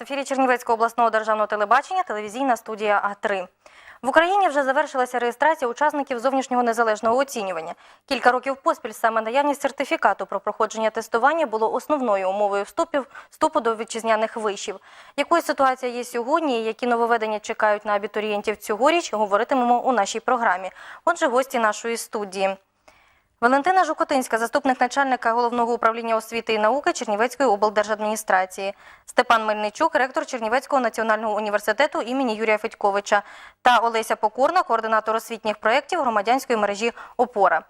Вас в ефірі Чернівецького обласного державного телебачення, телевізійна студія А3. В Україні вже завершилася реєстрація учасників зовнішнього незалежного оцінювання. Кілька років поспіль саме наявність сертифікату про проходження тестування було основною умовою вступів вступу до вітчизняних вишів. Якою ситуація є сьогодні і які нововведення чекають на абітурієнтів цьогоріч, говоритимемо у нашій програмі. Отже, гості нашої студії. Валентина Жукотинська, заступник начальника головного управління освіти і науки Чернівецької облдержадміністрації, Степан Мельничук, ректор Чернівецького національного університету імені Юрія Федьковича та Олеся Покорна, координатор освітніх проєктів громадянської мережі Опора.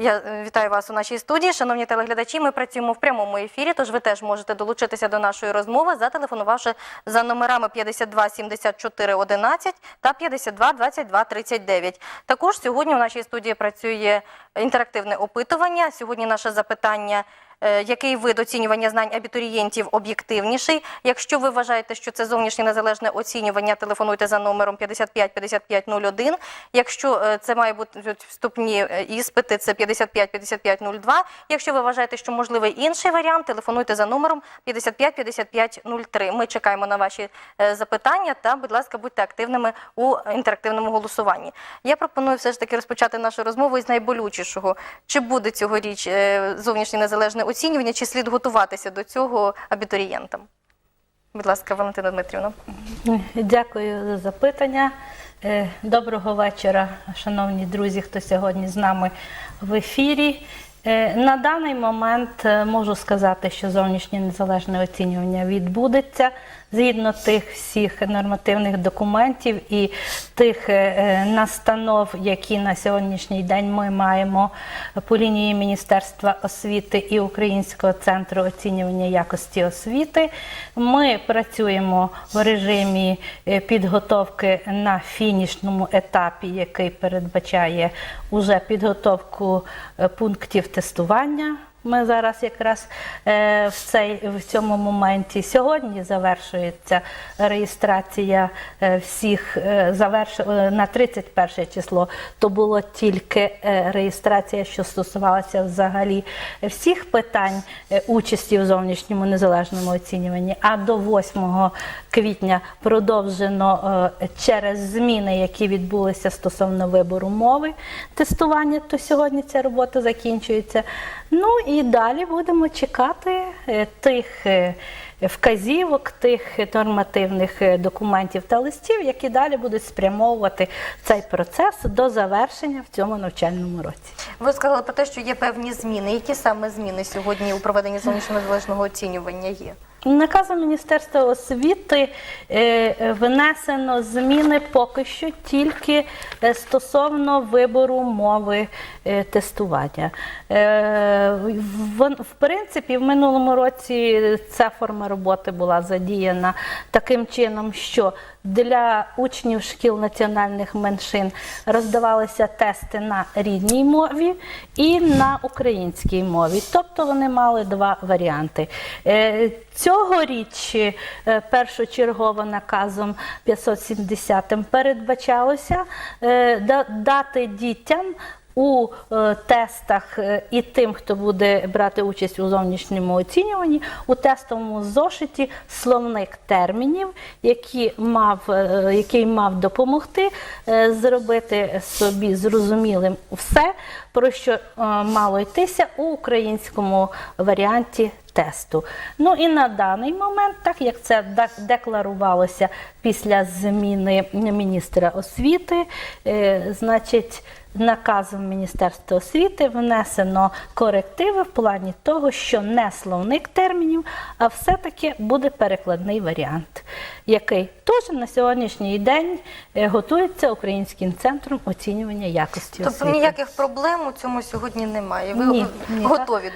Я е, вітаю вас у нашій студії. Шановні телеглядачі, ми працюємо в прямому ефірі, тож ви теж можете долучитися до нашої розмови, зателефонувавши за номерами 52 74 11 та 52 22 39. Також сьогодні у нашій студії працює інтерактивне опитування. Сьогодні наше запитання. Е, Який вид оцінювання знань абітурієнтів об'єктивніший? Якщо ви вважаєте, що це зовнішнє незалежне оцінювання, телефонуйте за номером 55 55 01. Якщо е, це має бути вступні е, іспити, це 55 55 02. Якщо ви вважаєте, що можливий інший варіант, телефонуйте за номером 55 55 03. Ми чекаємо на ваші запитання та, будь ласка, будьте активними у інтерактивному голосуванні. Я пропоную все ж таки розпочати нашу розмову із найболючішого. Чи буде цьогоріч зовнішнє незалежне оцінювання, чи слід готуватися до цього абітурієнтам? Будь ласка, Валентина Дмитрівна. Дякую за запитання. Е, Доброго вечора, шановні друзі, хто сьогодні з нами в ефірі. Е, На даний момент е, можу сказати, що зовнішнє незалежне оцінювання відбудеться згідно тих всіх нормативних документів і тих е, е, настанов, які на сьогоднішній день ми маємо по лінії Міністерства освіти і Українського центру оцінювання якості освіти. Ми працюємо в режимі е, підготовки на фінішному етапі, який передбачає уже підготовку пунктів тестування. Ми зараз якраз е, в, цей, в цьому моменті сьогодні завершується реєстрація е, всіх е, заверш... на 31 число. То було тільки реєстрація, що стосувалася взагалі всіх питань участі в зовнішньому незалежному оцінюванні. А до 8 квітня продовжено через зміни, які відбулися стосовно вибору мови тестування. То сьогодні ця робота закінчується. Ну і далі будемо чекати е, тих е, вказівок, тих нормативних е, документів та листів, які далі будуть спрямовувати цей процес до завершення в цьому навчальному році. Ви сказали про те, що є певні зміни. Які саме зміни сьогодні у проведенні зовнішньо незалежного оцінювання є? Наказом Міністерства освіти е, внесено зміни поки що тільки е, стосовно вибору мови е, тестування. В принципі, в минулому році ця форма роботи була задіяна таким чином, що для учнів шкіл національних меншин роздавалися тести на рідній мові і на українській мові. Тобто вони мали два варіанти. Е, Цьогоріч е, першочергово наказом 570 передбачалося е, дати дітям у е, тестах е, і тим, хто буде брати участь у зовнішньому оцінюванні, у тестовому зошиті словник термінів, які мав, е, який мав допомогти зробити собі зрозумілим все, про що мало йтися у українському варіанті тесту. Ну і на даний момент, так як це декларувалося після зміни міністра освіти, е, значить. Наказом Міністерства освіти внесено корективи в плані того, що не словник термінів, а все-таки буде перекладний варіант, який теж на сьогоднішній день е, готується Українським центром оцінювання якості Тобто освіти. ніяких проблем у цьому сьогодні немає. Ви Ні, ні.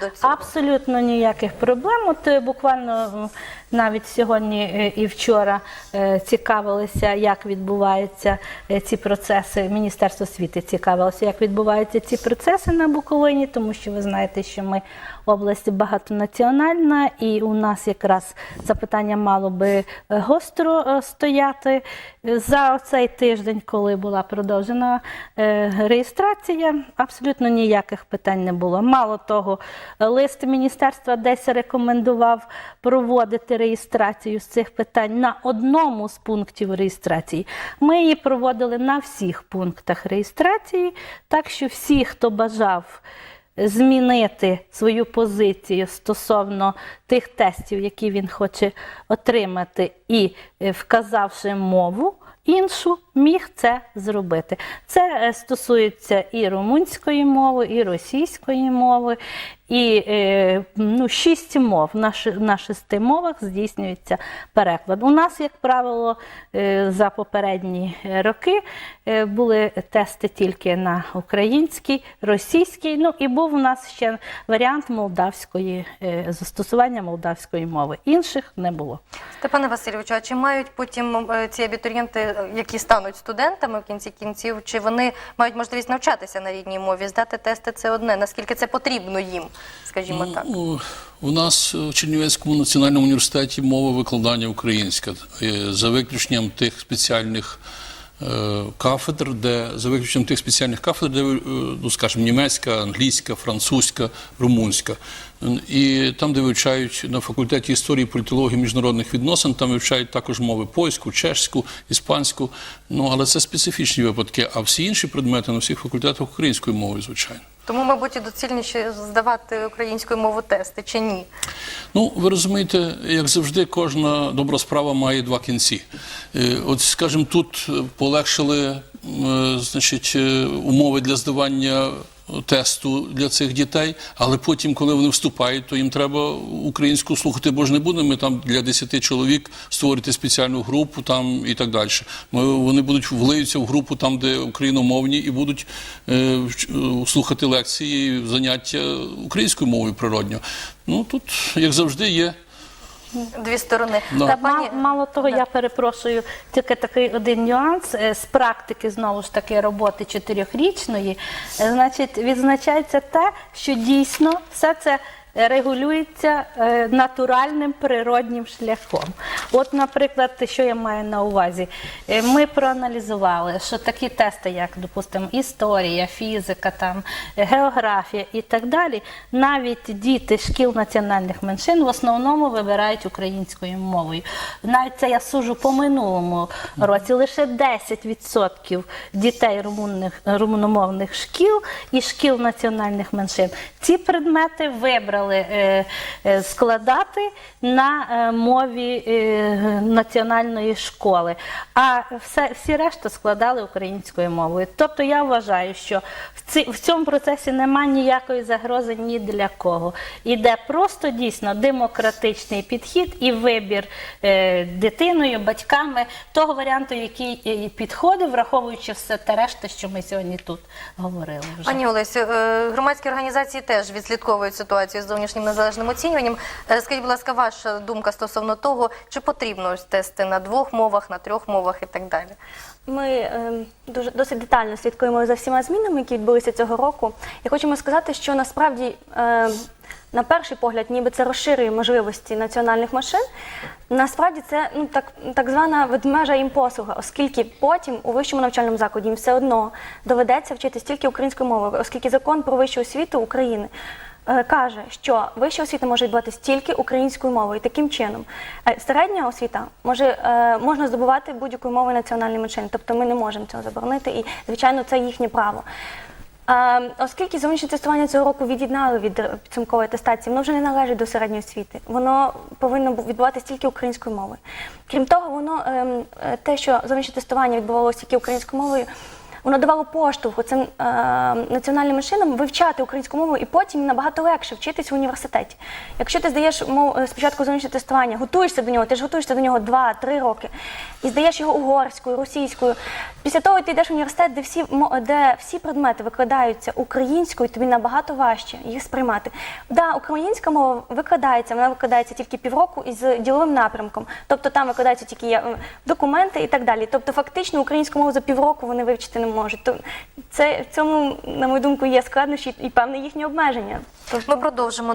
до цього? Абсолютно ніяких проблем. От е, буквально навіть сьогодні і вчора е, цікавилися, як відбуваються е, ці процеси. Міністерство освіти цікавилося, як відбуваються ці процеси на Буковині, тому що ви знаєте, що ми область багатонаціональна, і у нас якраз це питання мало би е, гостро е, стояти. За цей тиждень, коли була продовжена е, реєстрація, абсолютно ніяких питань не було. Мало того, лист міністерства десь рекомендував проводити реєстрацію з цих питань на одному з пунктів реєстрації. Ми її проводили на всіх пунктах реєстрації, так що всі, хто бажав змінити свою позицію стосовно тих тестів, які він хоче отримати, і е, вказавши мову. Іншу міг це зробити. Це е, стосується і румунської мови, і російської мови, і е, ну, шість мов. На, шести мовах здійснюється переклад. У нас, як правило, е, за попередні роки були тести тільки на українській, російській. Ну і був у нас ще варіант молдавської застосування молдавської мови. Інших не було. Степане Васильовичу, а чи мають потім ці абітурієнти, які стануть студентами в кінці кінців, чи вони мають можливість навчатися на рідній мові? Здати тести це одне. Наскільки це потрібно їм, скажімо так? Ну, у нас в Чернівецькому національному університеті мова викладання українська е, за виключенням тих спеціальних кафедр, де за виключенням тих спеціальних кафедр, де е, ну скажімо, німецька, англійська, французька, румунська. І там, де вивчають на факультеті історії, політології, міжнародних відносин, там вивчають також мови польську, чешську, іспанську. Ну але це специфічні випадки. А всі інші предмети на всіх факультетах українською мовою, звичайно. Тому, мабуть, і доцільніше здавати українською мову тести чи ні. Ну, ви розумієте, як завжди, кожна добра справа має два кінці. Е, От, скажімо, тут полегшили е, значить, е, умови для здавання тесту для цих дітей, але потім, коли вони вступають, то їм треба українську слухати, бо ж не будемо ми там для 10 чоловік створити спеціальну групу там і так далі. Ми, вони будуть влиються в групу там, де україномовні, і будуть е, е, слухати лекції, заняття українською мовою природньо. Ну тут, як завжди, є. Дві сторони. No. Та, Та пані... мало, мало того, Да. я перепрошую, тільки такий один нюанс е, з практики знову ж таки роботи чотирьохрічної. Е, Значить, відзначається те, що дійсно все це. Регулюється е, натуральним природнім шляхом. От, наприклад, що я маю на увазі, Е, ми проаналізували, що такі тести, як, допустимо, історія, фізика, там, географія і так далі, навіть діти шкіл національних меншин в основному вибирають українською мовою. Навіть це я сужу по минулому році. Лише 10% дітей румунних, румуномовних шкіл і шкіл національних меншин ці предмети вибрали е, е, складати на мові національної школи, а все, всі решта складали українською мовою. Тобто я вважаю, що в, ці, в цьому процесі немає ніякої загрози ні для кого. Іде просто дійсно демократичний підхід і вибір е, дитиною, батьками того варіанту, який е, підходить, враховуючи все те решта, що ми сьогодні тут говорили. Вже. Пані Олесю, е, громадські організації теж відслідковують ситуацію з зовнішнім незалежним оцінюванням. Е, Скажіть, будь ласка, ваша думка стосовно того, чи потрібно ось тести на двох мовах, на трьох мовах і так далі? Ми е, дуже досить детально слідкуємо за всіма змінами, які відбулися цього року. І хочемо сказати, що насправді. Е, на перший погляд, ніби це розширює можливості національних машин. Насправді це ну так, так звана ведмежа їм оскільки потім у вищому навчальному закладі їм все одно доведеться вчитись тільки українською мовою, оскільки закон про вищу освіту України е, каже, що вища освіта може відбуватись тільки українською мовою. Таким чином, е, середня освіта може е, можна здобувати будь-якою мовою національної меншини. Тобто ми не можемо цього заборонити, і звичайно, це їхнє право. Оскільки зовнішнє тестування цього року від'єднали від підсумкової атестації, воно вже не належить до середньої освіти. Воно повинно бу- відбуватися тільки українською мовою. Крім того, воно ем, те, що зовнішнє тестування відбувалося тільки українською мовою. Воно давало поштовху цим е, національним меншинам вивчати українську мову і потім набагато легше вчитись в університеті. Якщо ти здаєш мов, е, спочатку зовнішнє тестування, готуєшся до нього, ти ж готуєшся до нього 2-3 роки, і здаєш його угорською, російською. Після того ти йдеш в університет, де всі, де всі предмети викладаються українською, тобі набагато важче їх сприймати. Да, українська мова викладається, вона викладається тільки півроку із діловим напрямком. Тобто там викладаються тільки е, документи і так далі. Тобто, фактично, українську мову за півроку вони вивчити не можуть. То це в цьому, на мою думку, є складнощі і певне їхнє обмеження. Тож Ми продовжимо